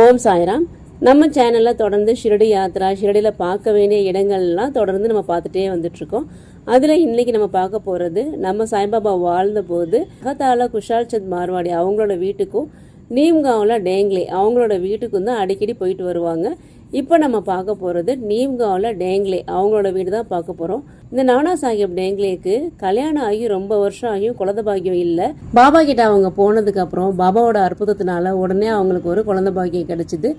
ஓம் சாய்ராம். நம்ம சேனலில் தொடர்ந்து ஷிரடி யாத்ரா ஷிரடியில் பார்க்க வேண்டிய இடங்கள்லாம் தொடர்ந்து நம்ம பார்த்துட்டே வந்துட்ருக்கோம் அதில் இன்றைக்கி நம்ம பார்க்க போகிறது நம்ம சாய்பாபா வாழ்ந்த போது அகத்தால குஷால் சந்த் மார்வாடி அவங்களோட வீட்டுக்கும் நீம்காவில் டேங்லே அவங்களோட வீட்டுக்கும் தான் அடிக்கடி போயிட்டு வருவாங்க. இப்போ நம்ம பார்க்க போகிறது நீம்காவில் டேங்லே அவங்களோட வீடு தான் பார்க்க போகிறோம் இந்த நானா சாஹிப் டேங்லேக்கு கல்யாணம் ஆகி ரொம்ப வருஷம் ஆகியும் குழந்தை பாக்கியம் இல்லை. பாபா கிட்ட அவங்க போனதுக்கு அப்புறம் பாபாவோட அற்புதத்தினால உடனே அவங்களுக்கு ஒரு குழந்தை பாக்கியம் கிடைச்சிது.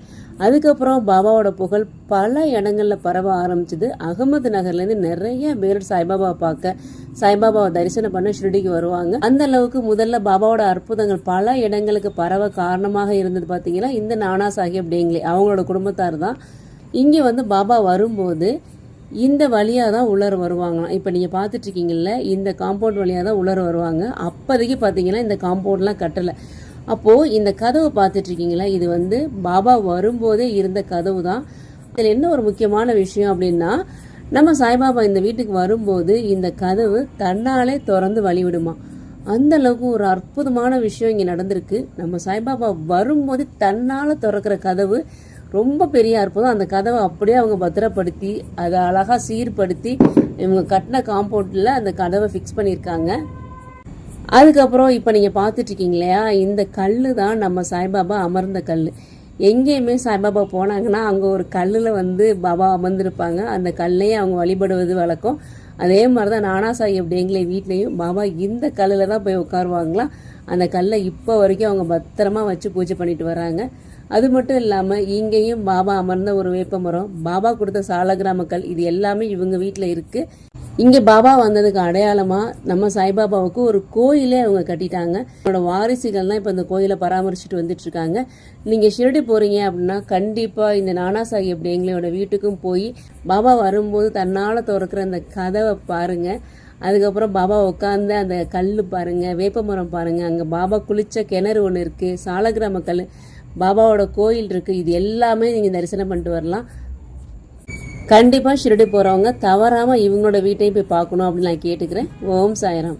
அதுக்கப்புறம் பாபாவோட புகழ் பல இடங்களில் பரவ ஆரம்பிச்சது. அகமது நகர்லேருந்து நிறைய பேர் சாய்பாபா பார்க்க சாய்பாபாவை தரிசனம் பண்ண ஷிரடிக்கு வருவாங்க. அந்த அளவுக்கு முதல்ல பாபாவோட அற்புதங்கள் பல இடங்களுக்கு பரவ காரணமாக இருந்தது பார்த்தீங்கன்னா இந்த நானா சாஹிப் டேங்லே அவங்களோட குடும்பத்தார் தான் இங்கே வந்து பாபா வரும்போது இந்த வழியாக தான் உள்ளர வருவாங்களாம் இப்போ நீங்கள் பார்த்துட்ருக்கீங்கல்ல இந்த காம்பவுண்ட் வழியாக தான் உள்ளர வருவாங்க. அப்போதைக்கு பார்த்தீங்கன்னா இந்த காம்பவுண்ட்லாம் கட்டலை. அப்போது இந்த கதவு பார்த்துட்ருக்கீங்களா இது வந்து பாபா வரும்போதே இருந்த கதவு தான். இதில் என்ன ஒரு முக்கியமான விஷயம் அப்படின்னா நம்ம சாய்பாபா இந்த வீட்டுக்கு வரும்போது இந்த கதவு தன்னாலே திறந்து வழிவிடுமா? அந்த அளவுக்கு ஒரு அற்புதமான விஷயம் இங்கே நடந்திருக்கு. நம்ம சாய்பாபா வரும்போது தன்னால் திறக்கிற கதவு ரொம்ப பெரிய அற்புதம். அந்த கதவை அப்படியே அவங்க பத்திரப்படுத்தி அதை அழகாக சீர்படுத்தி இவங்க கட்டின காம்பவுண்டில் அந்த கதவை ஃபிக்ஸ் பண்ணியிருக்காங்க. அதுக்கப்புறம் இப்போ நீங்கள் பார்த்துட்ருக்கீங்க இல்லையா இந்த கல் தான் நம்ம சாய்பாபா அமர்ந்த கல் எங்கேயுமே சாய்பாபா போனாங்கன்னா அங்கே ஒரு கல்லில் வந்து பாபா அமர்ந்திருப்பாங்க. அந்த கல்லையே அவங்க வழிபடுவது வழக்கம். அதே மாதிரி தான் நானா சாஹிப் டேங்லே வீட்லேயும் பாபா இந்த கல்லில் தான் போய் உட்காருவாங்களாம் அந்த கல்லை இப்போ வரைக்கும் அவங்க பத்திரமா வச்சு பூஜை பண்ணிட்டு வராங்க. அது மட்டும் இல்லாமல் இங்கேயும் பாபா அமர்ந்த ஒரு வேப்ப மரம் பாபா கொடுத்த சாலகிராம கல் இது எல்லாமே இவங்க வீட்டில் இருக்குது இங்கே பாபா வந்ததுக்கு அடையாளமாக நம்ம சாய்பாபாவுக்கு ஒரு கோயிலே அவங்க கட்டிட்டாங்க. அவங்களோட வாரிசுகள்லாம் இப்போ இந்த கோயிலை பராமரிச்சுட்டு வந்துட்டு இருக்காங்க. நீங்கள் ஷிரடி போகிறீங்க அப்படின்னா கண்டிப்பாக இந்த நானா சாஹிப் எங்களோட வீட்டுக்கும் போய் பாபா வரும்போது தன்னால் திறக்கிற அந்த கதவை பாருங்கள் அதுக்கப்புறம் பாபா உட்காந்து அந்த கல் பாருங்கள் வேப்பமரம் பாருங்கள் அங்கே பாபா குளித்த கிணறு ஒன்று இருக்குது சாலகிராம கல் பாபாவோட கோயில் இருக்குது இது எல்லாமே நீங்கள் தரிசனம் பண்ணிட்டு வரலாம். கண்டிப்பாக ஷிரடி போகிறவங்க தவறாமல் இவங்களோட வீட்டையும் போய் பார்க்கணும் அப்படின்னு நான் கேட்டுக்கிறேன். ஓம் சாயராம்.